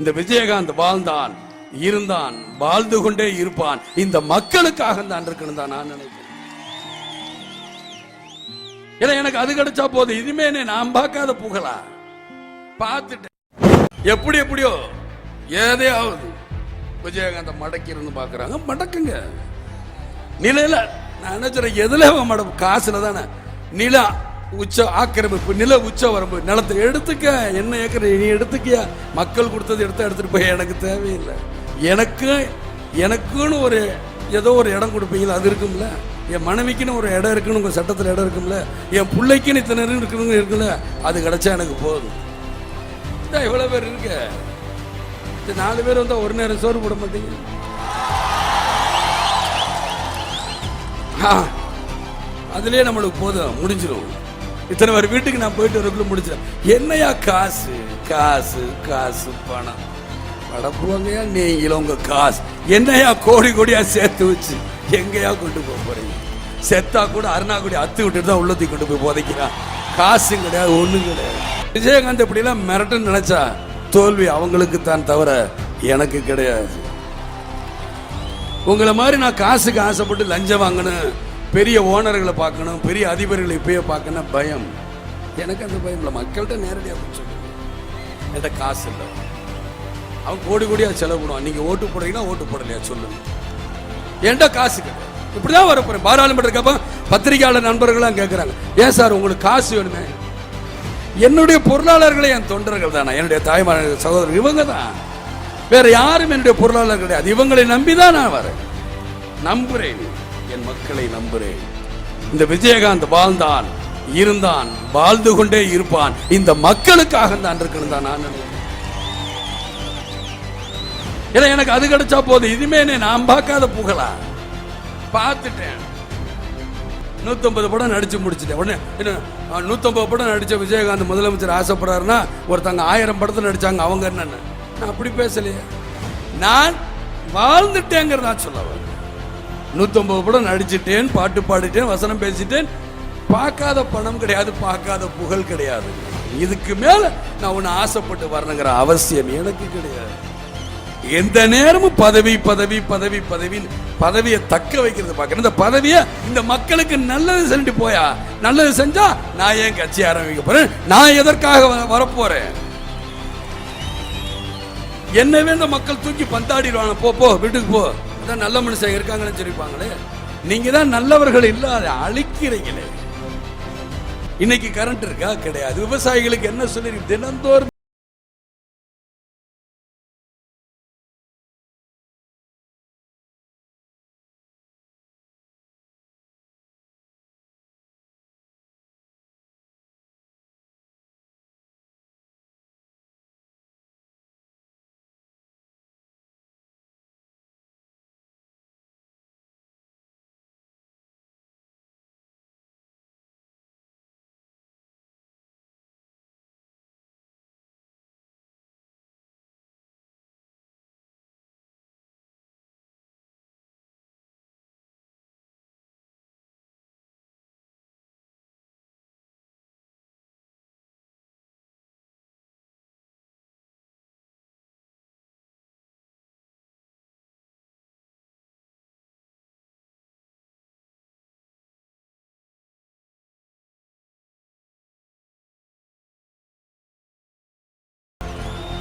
இந்த விஜயகாந்த் வாழ்ந்தான் இருந்தான் வாழ்ந்து கொண்டே இருப்பான். இந்த மக்களுக்காக தான் இருக்கணும் தான் நான் நினைக்கிறேன். ஏன்னா எனக்கு அது கிடைச்சா போதும். இனிமே நான் பார்க்காத புகழா? பார்த்துட்டேன் எப்படி எப்படியோ ஏதையாவது விஜயகாந்த மடக்கிறன்னு பாக்குறாங்க மடக்குங்க. நிலையில நான் என்ன எதுல அவன் காசுல தானே. நிலா உச்ச ஆக்கிரமிப்பு நில உச்ச வரம்பு நிலத்தை எடுத்துக்க. என்ன ஏக்கர்? நீ எடுத்துக்கியா? மக்கள் கொடுத்தது எடுத்து எடுத்துட்டு போய் எனக்கு தேவையில்லை. எனக்கு எனக்குன்னு ஒரு ஏதோ ஒரு இடம் கொடுப்பீங்களா? அது இருக்கும்ல. என் மனைவிக்குன்னு ஒரு இடம் இருக்குன்னு உங்கள் சட்டத்தில் இடம் இருக்கும்ல. என் பிள்ளைக்குன்னு இத்தனை இடம் இருக்குல்ல அது கிடைச்சா எனக்கு போதும். இதான் இவ்வளோ பேர் இருக்க. இந்த நாலு பேர் வந்தால் ஒரு நேரம் சோறு போட மாட்டீங்க? ஆ, நம்மளுக்கு போதும். முடிஞ்சிடும் இத்தனை பேர் வீட்டுக்கு நான் போயிட்டு வரக்குள்ள முடிச்சிடும் என்னையா காசு? காசு காசு பணம். படப்புவங்கயா நீங்களும் உங்க காசு. என்னையா கோடி கோடியா சேர்த்து வச்சு எங்கேயா கொண்டு போக போறீங்க? செத்தா கூட அருணாக்குடி அத்து விட்டுட்டு தான் உள்ளத்தை கொண்டு போய் புதைக்கிறான். காசும் கிடையாது ஒண்ணும் கிடையாது. விஜயகாந்த் இப்படிலாம் மிரட்டுன்னு நினைச்சா தோல்வி அவங்களுக்கு தான் தவிர எனக்கு கிடையாது. உங்களை மாதிரி நான் காசுக்கு ஆசைப்பட்டு லஞ்சம் வாங்கணும் பெரிய ஓனர்களை பார்க்கணும் பெரிய அதிபர்களை இப்பயே பார்க்கணும் பயம். எனக்கு அந்த பயம் இல்லை. மக்கள்கிட்ட நேரடியாக போய் என்கிட்ட காசு இல்லை. அவன் கோடி கோடியாக செலவு பண்ணுவான். நீங்கள் ஓட்டு போடுறீங்கன்னா ஓட்டு போடலையா சொல்லுங்க என்கிட்ட காசு கிடையாது. இப்படிதான் தான் வரப்போகிறேன் பாராளுமன்ற கப்ப பத்திரிகையாளர் நண்பர்களாம் கேட்குறாங்க ஏன் சார் உங்களுக்கு காசு வேணுமே? என்னுடைய பொருளாளர்களே என் தொண்டர்கள் தானே? என்னுடைய தாய்மார் சகோதரர் இவங்க தான். வேற யாரும் என்னுடைய பொருளாளர் கிடையாது. இவங்களை நம்பி தான் நான் வரேன். நம்புறேன். என் மக்களை நம்புறேன். இந்த விஜயகாந்த் வாழ்ந்தான் இருந்தான் வாழ்ந்து கொண்டே இருப்பான். இந்த மக்களுக்காக தான் இருக்கணும் தான் நான் ஏன்னா எனக்கு அது கிடைச்சா போதும். இதுமே நான் பார்க்காத புகழா? பார்த்துட்டேன். நூத்தம்பது படம் நடிச்சு முடிச்சிட்டேன். உடனே என்ன நூற்றம்பது நூத்தம்பது படம் நடிச்ச விஜயகாந்த் முதலமைச்சர் ஆசைப்படுறாருன்னா ஒருத்தங்க ஆயிரம் படத்தை நடிச்சாங்க. அவங்க என்னன்னு? நான் அப்படி பேசலையே. நான் வாழ்ந்துட்டேங்கிறதா சொல்ல வரேன் நூற்றம்பது படம் நடிச்சிட்டேன் பாட்டு பாடிட்டேன் வசனம் பேசிட்டேன். பார்க்காத பணம் கிடையாது பார்க்காத புகழ் கிடையாது. இதுக்கு மேல நான் ஒன்று ஆசைப்பட்டு வரணுங்கிற அவசியம் எனக்கு கிடையாது. எந்த நேரமும் பதவி பதவி பதவி பதவி பதவியை தக்க வைக்கிறது பார்க்கணும். இந்த பதவியை இந்த மக்களுக்கு நல்லது செஞ்சுட்டு போயா? நல்லது செஞ்சா நான் ஏன் கட்சி ஆரம்பிக்க போறேன்? நான் எதற்காக வ- வரப்போறேன்? என்னவே இந்த மக்கள் தூக்கி பந்தாடிடுவாங்க. போ போ வீட்டுக்கு போ. தான் நல்ல மனுஷன் இருக்காங்கன்னு சொல்லிப்பாங்களே நீங்க தான் நல்லவர்கள் இல்லாத அழிக்கிறீங்களே. இன்னைக்கு கரண்ட் இருக்கா? கிடையாது. விவசாயிகளுக்கு என்ன சொல்லி தினந்தோறும்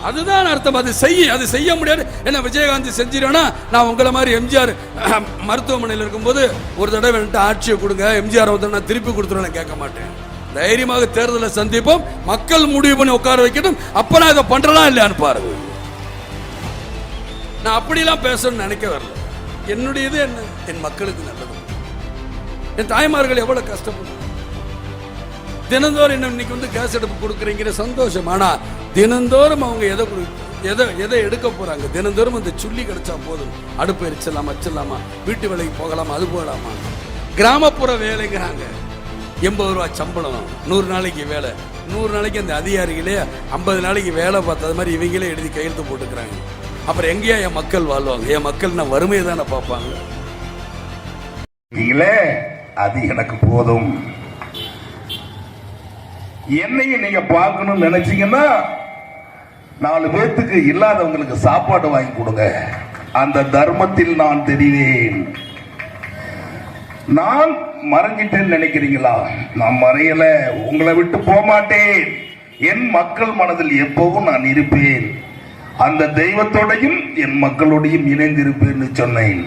அதுதான் அர்த்தம். அது செய்ய அது செய்ய முடியாது. என்ன விஜயகாந்த் செஞ்சிருவேன்னா நான் உங்களை மாதிரி எம்ஜிஆர் மருத்துவமனையில் இருக்கும்போது ஒரு தடவை என்கிட்ட ஆட்சியை கொடுங்க. எம்ஜிஆர் வந்து நான் திருப்பி கொடுத்துருவேன் கேட்க மாட்டேன். தைரியமாக தேர்தலை சந்திப்போம். மக்கள் முடிவு பண்ணி உட்கார வைக்கணும் அப்ப நான் இதை பண்றலாம் இல்லையான்னு பாருங்க. நான் அப்படிலாம் பேசணும்னு நினைக்க வரல. என்னுடைய இது என்ன? என் மக்களுக்கு நல்லது. என் தாய்மார்கள் எவ்வளவு கஷ்டப்படுது தினந்தோறும் என்ன இன்னைக்கு வந்து கேஸ் அடுப்பு கொடுக்குறீங்கிற சந்தோஷம். ஆனால் தினந்தோறும் அவங்க எதை எதை எதை எடுக்க போறாங்க? தினந்தோறும் அந்த சுள்ளி கிடைச்சா போதும். அடுப்பு எரிச்சிடலாமா வச்சிடலாமா? வீட்டு வேலைக்கு போகலாமா அது போகலாமா? கிராமப்புற வேலைங்கிறாங்க. எண்பது ரூபா சம்பளம் நூறு நாளைக்கு வேலை. நூறு நாளைக்கு அந்த அதிகாரிகளே ஐம்பது நாளைக்கு வேலை பார்த்தது மாதிரி இவங்களே எழுதி கையெழுத்து போட்டுக்கிறாங்க. அப்புறம் எங்கேயா என் மக்கள் வாழ்வாங்க? என் மக்கள் நான் வறுமையை தானே பார்ப்பாங்க? நீங்களே அது எனக்கு போதும். என்னையும் நீங்க பார்க்கணும்னு நினைச்சீங்கன்னா நாலு பேர்த்துக்கு இல்லாதவங்களுக்கு சாப்பாடு வாங்கி கொடுங்க. அந்த தர்மத்தில் நான் தெரிவேன். நான் மறைஞ்சிட்டேன்னு நினைக்கிறீங்களா? நான் மறையல உங்களை விட்டு போக மாட்டேன் என் மக்கள் மனதில் எப்பவும் நான் இருப்பேன். அந்த தெய்வத்தோடையும் என் மக்களோடையும் இணைந்திருப்பேன்னு சொன்னேன்.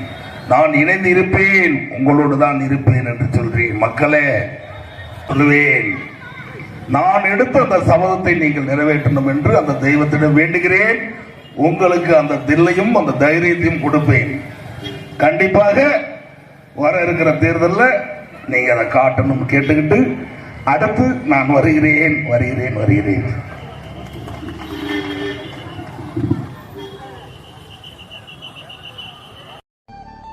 நான் இணைந்து இருப்பேன் உங்களோடு தான் இருப்பேன் என்று சொல்றேன். மக்களே சொல்லுவேன். நான் எடுத்த அந்த சபதத்தை நீங்கள் நிறைவேற்றணும் என்று அந்த தெய்வத்திடம் வேண்டுகிறேன். உங்களுக்கு அந்த தில்லையும் அந்த தைரியத்தையும் கொடுப்பேன். கண்டிப்பாக வர இருக்கிற தேர்தலில் நீங்க அதை காட்டணும் கேட்டுக்கிட்டு அடுத்து நான் வருகிறேன் வருகிறேன் வருகிறேன்.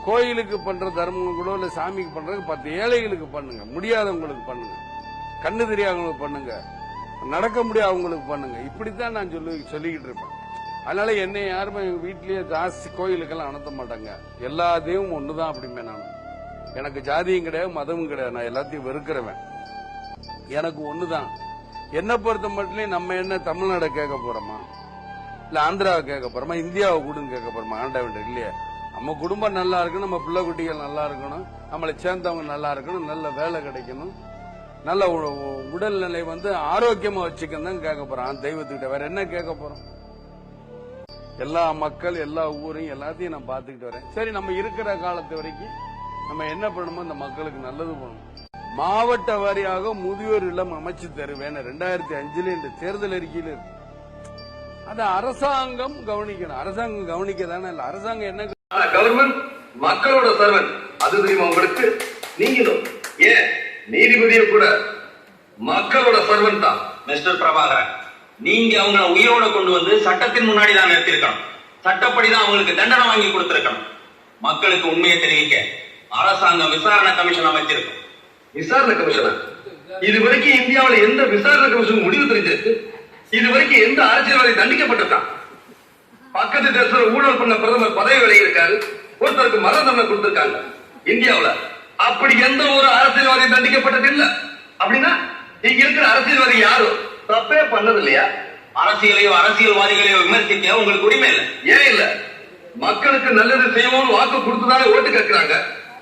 கோயிலுக்கு பண்ற தர்மம் கூட இல்ல சாமிக்கு பண்றது பத்து ஏழைகளுக்கு பண்ணுங்க. முடியாதவங்களுக்கு பண்ணுங்க. கண்ணு தெரியாதவங்களுக்கு பண்ணுங்க. நடக்க முடியாதவங்களுக்கு பண்ணுங்க. இப்படித்தான் நான் சொல்லி சொல்லிக்கிட்டு இருப்பேன். அதனால என்னை யாருமே எங்க வீட்லயே ஜாஸ்தி கோயிலுக்கெல்லாம் அனுப்ப மாட்டாங்க. எல்லா தெய்வமும் ஒண்ணுதான் அப்படிமே நான். எனக்கு ஜாதியும் கிடையாது மதமும் கிடையாது. நான் எல்லாத்தையும் வெறுக்கிறவன். எனக்கு ஒண்ணுதான். என்ன பொறுத்த மட்டும் நம்ம என்ன தமிழ்நாடை கேட்க போறோமா? இல்ல ஆந்திராவை கேட்க போறோமா? இந்தியாவை கூடுன்னு கேட்க போறோமா? ஆண்டவன் இல்லையா. நம்ம குடும்பம் நல்லா இருக்கணும் நம்ம பிள்ளை குட்டிகள் நல்லா இருக்கணும் நம்மளை சேர்ந்தவங்க நல்லா இருக்கணும் நல்ல வேலை கிடைக்கணும். நல்ல உ- உடல்நிலை வந்து ஆரோக்கியமா வச்சுக்கணும் தான் கேட்க போறோம். தெய்வத்துக்கிட்ட வேற என்ன கேட்க போறோம்? எல்லா மக்கள் எல்லா ஊரையும் எல்லாத்தையும் நான் பார்த்துக்கிட்டு வரேன். சரி நம்ம இருக்கிற காலத்து வரைக்கும் நம்ம என்ன பண்ணணுமோ இந்த மக்களுக்கு நல்லது பண்ணணும். மாவட்ட வாரியாக முதியோர் இல்லம் அமைச்சு தருவேன். ரெண்டாயிரத்தி அஞ்சுல இந்த தேர்தல் அறிக்கையில் இருக்கு. அத அரசாங்கம் கவனிக்கணும். அரசாங்கம் கவனிக்க தானே இல்ல. அரசாங்கம் என்ன கவர்மெண்ட் மக்களோட சர்வன் அது தெரியுமா உங்களுக்கு? நீங்களும். ஏன்? நீதிபதியை கூட மக்களோட சர்வன் தான் மிஸ்டர் பிரபாகரன். நீங்க அவங்கள உயிரோட கொண்டு வந்து சட்டத்தின் முன்னாடி தான் நிறுத்திருக்கணும் சட்டப்படி தான் அவங்களுக்கு தண்டனை வாங்கி கொடுத்திருக்கணும். மக்களுக்கு உண்மையை தெரிவிக்க அரசாங்கம் விசாரணை கமிஷன் அமைச்சிருக்கும் விசாரணை கமிஷனா? இது வரைக்கும் இந்தியாவுல எந்த விசாரணை கமிஷன் முடிவு தெரிஞ்சிருக்கு. இது வரைக்கும் எந்த அரசியல்வாதி தண்டிக்கப்பட்டிருக்கான்? பக்கத்து தேசத்துல ஊழல் பண்ண பிரதமர் பதவி விலகி இருக்காரு ஒருத்தருக்கு மரண தண்டனை கொடுத்திருக்காங்க. இந்தியாவுல அப்படி எந்த ஒரு அரசியல்வாதி தண்டிக்கப்பட்டது இல்ல அப்படின்னா இங்க இருக்கிற அரசியல்வாதி யாரும் தப்பே பண்ணது இல்லையா அரசியலையோ அரசியல்வாதிகளையோ விமர்சிக்க உங்களுக்கு உரிமை இல்லை. ஏன் இல்ல? மக்களுக்கு நல்லது செய்வோம்னு வாக்கு கொடுத்ததால ஓட்டு கேட்கிறாங்க.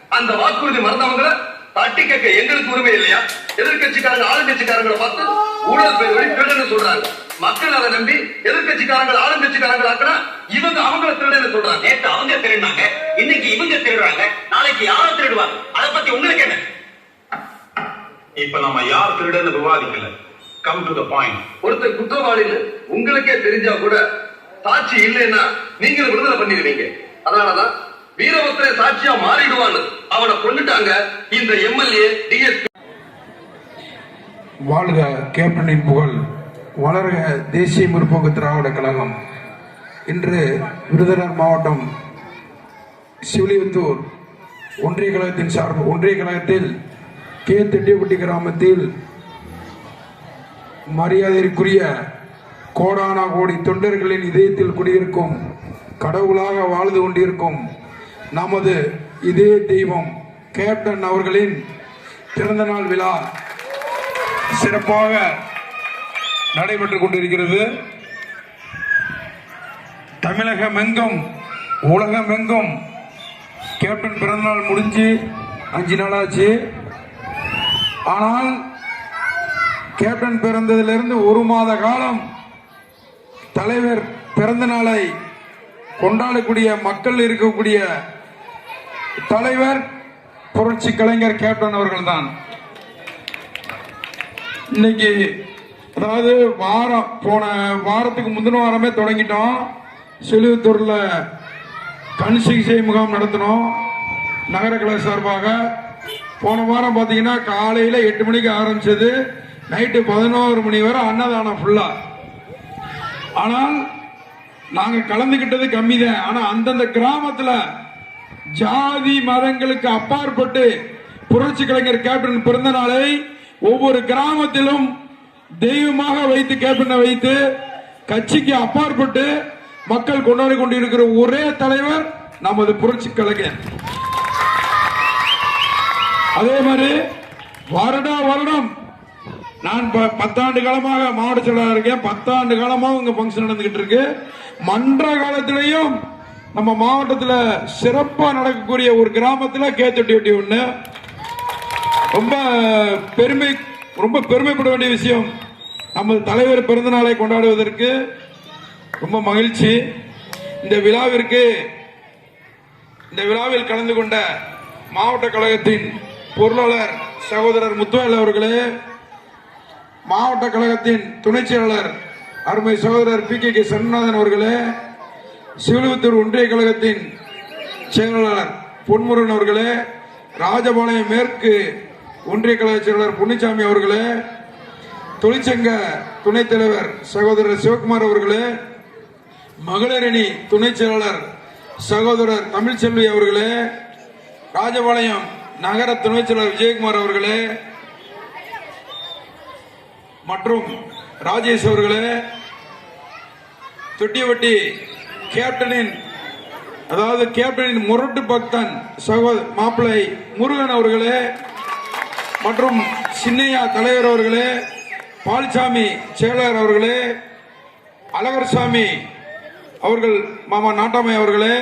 அந்த வாக்குறுதி மறந்தவங்கள தட்டி கேட்க எங்களுக்கு உரிமை இல்லையா? எதிர்கட்சிக்காரங்க ஆளுங்கட்சிக்காரங்களை பார்த்து ஊழல் பேர் வழி திருடன்னு சொல்றாங்க. மக்கள் அதை நம்பி எதிர்கட்சிக்காரங்க ஆளுங்கட்சிக்காரங்க ஆக்கினா இவங்க அவங்கள திருடன்னு சொல்றாங்க. நேத்து அவங்க திருடினாங்க. இன்னைக்கு இவங்க திருடுறாங்க. நாளைக்கு யாரோ திருடுவாங்க? அதை பத்தி உங்களுக்கு என்ன? இப்ப நம்ம யார் திருடன்னு விவாதிக்கல. கம் டு த பாயிண்ட் ஒருத்தர் குற்றவாளின்னு உங்களுக்கே தெரிஞ்சா கூட சாட்சி இல்லைன்னா நீங்களும் விடுதலை பண்ணிடுவீங்க. அதனாலதான் வீரபத்திர சாட்சியா மாறிடுவான்னு. அவனை கொண்டுட்டாங்க இந்த எம்எல்ஏ டிஎஸ்பி. வாழ்க கேப்டனின் புகழ் வளர்க தேசிய முற்போக்கு திராவிட கழகம். இன்று விருதுநகர் மாவட்டம் சிவிலியத்தூர் ஒன்றிய கழகத்தின் சார்பு ஒன்றிய கழகத்தில் கே திட்டிப்பட்டி கிராமத்தில் மரியாதைக்குரிய கோடானா கோடி தொண்டர்களின் இதயத்தில் குடியிருக்கும் கடவுளாக வாழ்ந்து கொண்டிருக்கும் நமது இதே தெய்வம் கேப்டன் அவர்களின் பிறந்தநாள் விழா சிறப்பாக நடைபெற்றுக் கொண்டிருக்கிறது. தமிழகமெங்கும் உலகமெங்கும் கேப்டன் பிறந்தநாள் முடிஞ்சு அஞ்சு நாளாச்சு. ஆனால் கேப்டன் பிறந்ததிலிருந்து ஒரு மாத காலம் தலைவர் பிறந்த நாளை கொண்டாடக்கூடிய மக்கள் இருக்கக்கூடிய தலைவர் புரட்சி கலைஞர் கேப்டன் அவர்கள் தான் இன்னைக்கு அதாவது வாரம் போன வாரத்துக்கு முந்தின வாரமே தொடங்கிட்டோம். செலுத்தூர்ல கண் சிகிச்சை முகாம் நடத்தினோம். நகர சார்பாக. போன வாரம் பார்த்தீங்கன்னா காலையில் எட்டு மணிக்கு ஆரம்பிச்சது. நைட்டு பதினோரு மணி வரை அன்னதானம் ஃபுல்லா ஆனால் நாங்கள் கலந்துக்கிட்டது கம்மி தான் ஆனால் அந்தந்த கிராமத்தில் ஜாதி மதங்களுக்கு அப்பாற்பட்டு புரட்சி கலைஞர் கேப்டன் பிறந்த நாளை ஒவ்வொரு கிராமத்திலும் தெய்வமாக வைத்து கேப்டனை வைத்து கட்சிக்கு அப்பாற்பட்டு மக்கள் கொண்டாடி கொண்டிருக்கிற ஒரே தலைவர் நமது புரட்சி கலைஞர். அதே மாதிரி வருடா வருடம் நான் ப- பத்தாண்டு காலமாக மாவட்ட செயலாளர் இருக்கேன். பத்தாண்டு காலமாக உங்க ஃபங்க்ஷன் நடந்துகிட்டு இருக்கு. மன்ற காலத்திலையும் நம்ம மாவட்டத்தில் சிறப்பாக நடக்கக்கூடிய ஒரு கிராமத்தில் கேத்தொட்டி ஒட்டி ஒன்று ரொம்ப பெருமை ரொம்ப பெருமைப்பட வேண்டிய விஷயம். நமது தலைவர் பிறந்த நாளை கொண்டாடுவதற்கு ரொம்ப மகிழ்ச்சி. இந்த விழாவிற்கு இந்த விழாவில் கலந்து கொண்ட மாவட்ட கழகத்தின் பொருளாளர் சகோதரர் முத்துவேல் அவர்களே மாவட்ட கழகத்தின் துணைச் செயலாளர் அருமை சகோதரர் பி கே கே சண்முகநாதன் அவர்களே சிவலிபுத்தூர் ஒன்றிய கழகத்தின் செயலாளர் பொன்முருகன் அவர்களே ராஜபாளையம் மேற்கு ஒன்றிய கழக செயலாளர் பொன்னிச்சாமி அவர்களே தொழிற்சங்க துணைத் தலைவர் சகோதரர் சிவகுமார் அவர்களே மகளிரணி துணைச் செயலாளர் சகோதரர் தமிழ்ச்செல்வி அவர்களே ராஜபாளையம் நகர துணைச் செயலாளர் விஜயகுமார் அவர்களே மற்றும் ராஜேஷ் அவர்களே தொட்டியவட்டி கேப்டனின் அதாவது கேப்டனின் முரட்டு பக்தன் சகோதர மாப்பிள்ளை முருகன் அவர்களே மற்றும் சின்னையா தலைவர் அவர்களே பால்சாமி செயலர் அவர்களே அழகர்சாமி அவர்கள் மாமா நாட்டாமை அவர்களே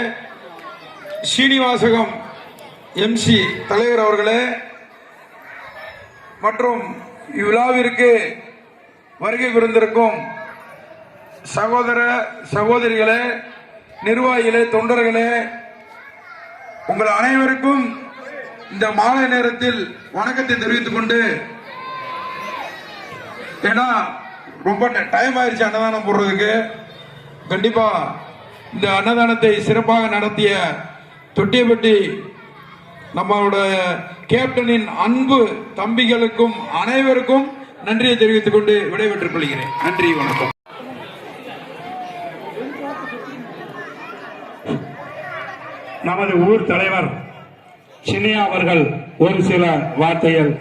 சீனிவாசகம் எம்சி தலைவர் அவர்களே மற்றும் இவ்விழாவிற்கு வருகை புரிந்திருக்கும் சகோதர சகோதரிகளே நிர்வாகிகளே தொண்டர்களே உங்கள் அனைவருக்கும் இந்த மாலை நேரத்தில் வணக்கத்தை தெரிவித்துக் கொண்டு ஏன்னா ரொம்ப டைம் ஆயிடுச்சு அன்னதானம் போடுறதுக்கு. கண்டிப்பா இந்த அன்னதானத்தை சிறப்பாக நடத்திய தொட்டியப்பட்டி நம்மளோட கேப்டனின் அன்பு தம்பிகளுக்கும் அனைவருக்கும் நன்றியை தெரிவித்துக் கொண்டு விடைபெற்றுக் கொள்கிறேன். நன்றி வணக்கம். நமது ஊர் தலைவர் சின்னையா அவர்கள் ஒரு சில வார்த்தைகள்.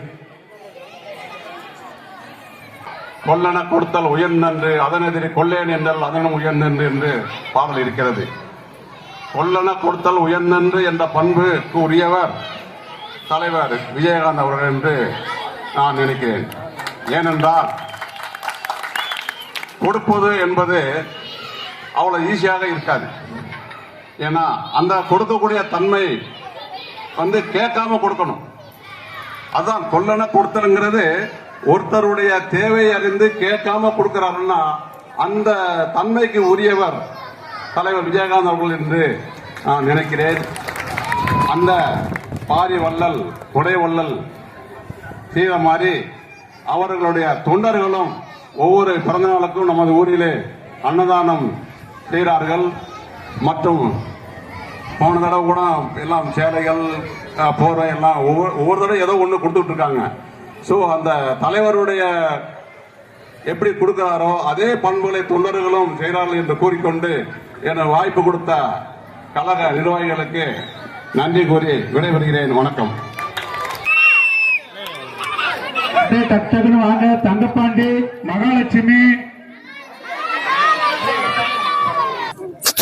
கொல்லன கொடுத்தல் உயர் நன்று அதனெதிரி கொள்ளேன் என்றால் அதனும் உயர்ந்தன்று என்று பாடல் இருக்கிறது. கொல்லன கொடுத்தல் உயர்ந்தன்று என்ற பண்புக்கு உரியவர் தலைவர் விஜயகாந்த் அவர்கள் என்று நான் நினைக்கிறேன். ஏனென்றால் கொடுப்பது என்பது அவ்வளவு ஈஸியாக இருக்காது. ஏன்னா அந்த கொடுக்கக்கூடிய தன்மை வந்து கேட்காம கொடுக்கணும். அதான் கொல்லனை கொடுத்தலுங்கிறது ஒருத்தருடைய தேவை அறிந்து கேட்காம கொடுக்கிறாருன்னா அந்த தன்மைக்கு உரியவர் தலைவர் விஜயகாந்த் அவர்கள் என்று நான் நினைக்கிறேன். அந்த பாரி வள்ளல் கொடை வள்ளல் செய்த மாதிரி அவர்களுடைய தொண்டர்களும் ஒவ்வொரு பிறந்த நாளுக்கும் நமது ஊரிலே அன்னதானம் செய்கிறார்கள். மற்றும் போன தடவை கூட எல்லாம் சேலைகள் அஹ், போர்வை எல்லாம் ஒவ்வொரு ஒவ்வொரு தடவை ஏதோ ஒன்று கொடுத்துட்டு இருக்காங்க ஸோ அந்த தலைவருடைய எப்படி கொடுக்கிறாரோ அதே பண்புகளை தொண்டர்களும் செய்கிறார்கள் என்று கூறிக்கொண்டு என வாய்ப்பு கொடுத்த கழக நிர்வாகிகளுக்கு நன்றி கூறி விடைபெறுகிறேன். வணக்கம். டக்குன்னு வாங்க தங்கப்பாண்டி மகாலட்சுமி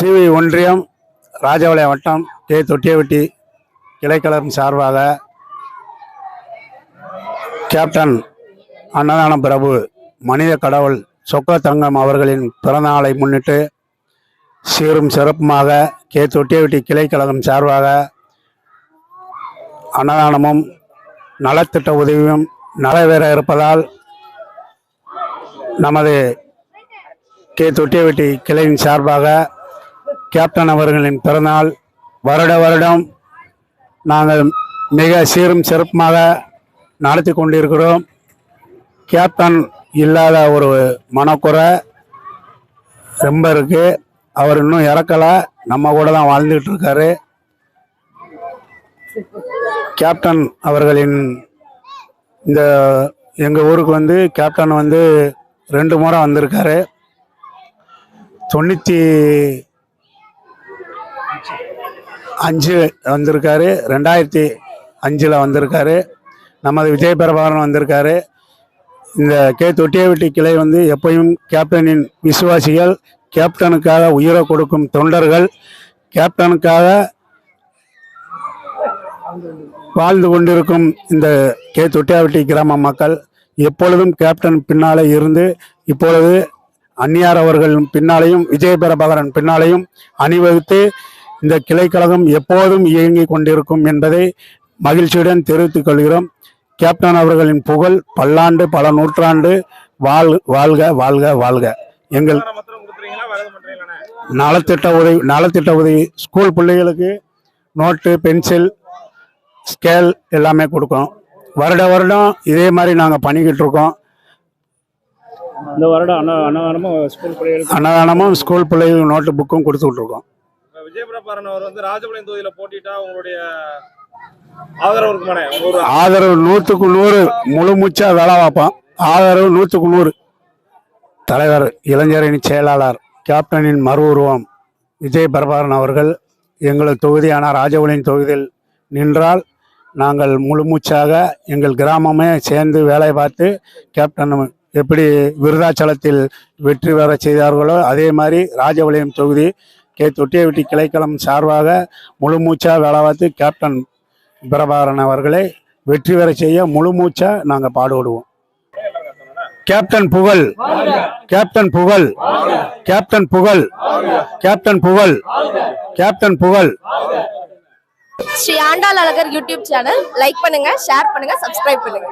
சிவி ஒன்றியம் ராஜபாளையம் வட்டம் கே தொட்டியவட்டி கிளைக்கழகம் சார்பாக கேப்டன் அன்னதானம் பிரபு மனித கடவுள் சொக்க தங்கம் அவர்களின் பிறந்தநாளை முன்னிட்டு சீரும் சிறப்புமாக கே தொட்டியவட்டி கிளைக்கழகம் சார்பாக அன்னதானமும் நலத்திட்ட உதவியும் நடைபெற இருப்பதால் நமது கே தொட்டியவட்டி கிளையின் சார்பாக கேப்டன் அவர்களின் பிறந்தநாள் வருட வருடம் நாங்கள் மிக சீரும் சிறப்புமாக நடத்தி கொண்டிருக்கிறோம். கேப்டன் இல்லாத ஒரு மனக்குறை ரொம்ப இருக்கு. அவர் இன்னும் இறக்கலை. நம்ம கூட தான் வாழ்ந்துகிட்டு இருக்காரு. கேப்டன் அவர்களின் இந்த எங்கள் ஊருக்கு வந்து கேப்டன் வந்து ரெண்டு முறை வந்திருக்காரு. தொண்ணூற்றி அஞ்சு வந்திருக்காரு. ரெண்டாயிரத்தி அஞ்சில் வந்திருக்காரு. நமது விஜய் பிரபாகரன் வந்திருக்காரு. இந்த கே தொட்டியவெட்டி கிளை வந்து எப்பயும் கேப்டனின் விசுவாசிகள் கேப்டனுக்காக உயிரை கொடுக்கும் தொண்டர்கள் கேப்டனுக்காக வாழ்ந்து கொண்டிருக்கும் இந்த கே தொட்டியாவட்டி கிராம மக்கள் எப்பொழுதும் கேப்டன் பின்னாலே இருந்து இப்பொழுது அந்நியார் அவர்கள் பின்னாலேயும் விஜய பிரபாகரன் பின்னாலேயும் அணிவகுத்து இந்த கிளைக்கழகம் எப்போதும் இயங்கிக் கொண்டிருக்கும் என்பதை மகிழ்ச்சியுடன் தெரிவித்துக் கொள்கிறோம். கேப்டன் அவர்களின் புகழ் பல்லாண்டு பல நூற்றாண்டு வாழ் வாழ்க வாழ்க வாழ்க. எங்கள் நலத்திட்ட உதவி நலத்திட்ட உதவி ஸ்கூல் பிள்ளைகளுக்கு நோட்டு பென்சில் ஸ்கேல் எல்லாமே கொடுக்கோம் வருட வருடம் இதே மாதிரி நாங்கள் பண்ணிக்கிட்டு இருக்கோம். இந்த வருடம் அன்ன அன்னதானமும் ஸ்கூல் பிள்ளைகளுக்கு அன்னதானமும் ஸ்கூல் பிள்ளைகளுக்கு நோட்டு புக்கும் கொடுத்துக்கிட்டு இருக்கோம். விஜயபிரபாரன் அவர் வந்து ராஜபாளையம் தொகுதியில போட்டிட்டா உங்களுடைய ஆதரவு இருக்குமானே ஒரு ஆதரவு நூற்றுக்கு நூறு முழு மூச்சா வேலை பார்ப்போம் ஆதரவு நூற்றுக்கு நூறு. தலைவர் இளைஞரணி செயலாளர் கேப்டனின் மறு உருவம் விஜய் பிரபாகரன் அவர்கள் எங்களது தொகுதியான ராஜபாளையம் தொகுதியில் நின்றால் நாங்கள் முழு மூச்சாக எங்கள் கிராமமே சேர்ந்து வேலை பார்த்து கேப்டன் எப்படி விருதாச்சலத்தில் வெற்றி பெற செய்தார்களோ அதே மாதிரி ராஜபாளையம் தொகுதி கே தொட்டியவெட்டி கிளைக்களம் சார்பாக முழு மூச்சா வேலை பார்த்து கேப்டன் பிரபாகரன் அவர்களை வெற்றி பெற செய்ய முழு மூச்சா நாங்கள் பாடுபடுவோம். Captain Pugazh captain Pugazh captain புகழ் captain Pugazh captain Pugazh. Shri Andal Azhagar YouTube channel like பண்ணுங்க ஷேர் பண்ணுங்க சப்ஸ்கிரைப் பண்ணுங்க.